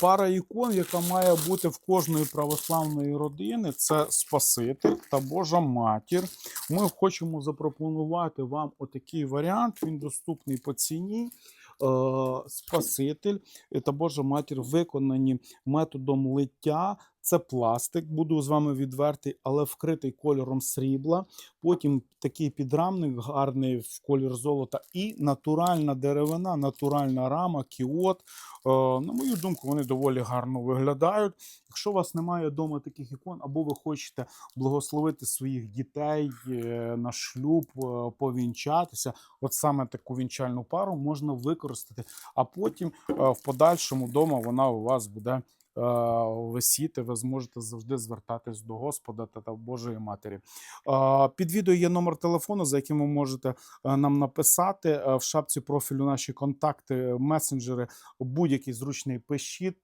Пара ікон, яка має бути в кожної православної родини, це Спаситель та Божа Матір. Ми хочемо запропонувати вам отакий варіант. Він доступний по ціні. Е, Спаситель та Божа Матір виконані методом лиття. Це пластик, буду з вами відвертий, але вкритий кольором срібла. Потім такий підрамник гарний в колір золота, і натуральна деревина, натуральна рама, кіот. Е, на мою думку, вони доволі гарно виглядають. Якщо у вас немає вдома таких ікон, або ви хочете благословити своїх дітей е, на шлюб, е, повінчатися, от саме таку вінчальну пару можна використати, а потім в подальшому вдома вона у вас буде висіти. Ви зможете завжди звертатись до Господа та, та Божої Матері. Під відео є номер телефону, за яким ви можете е, нам написати. Е, В шапці профілю наші контакти, месенджери, будь-який зручний пишіть.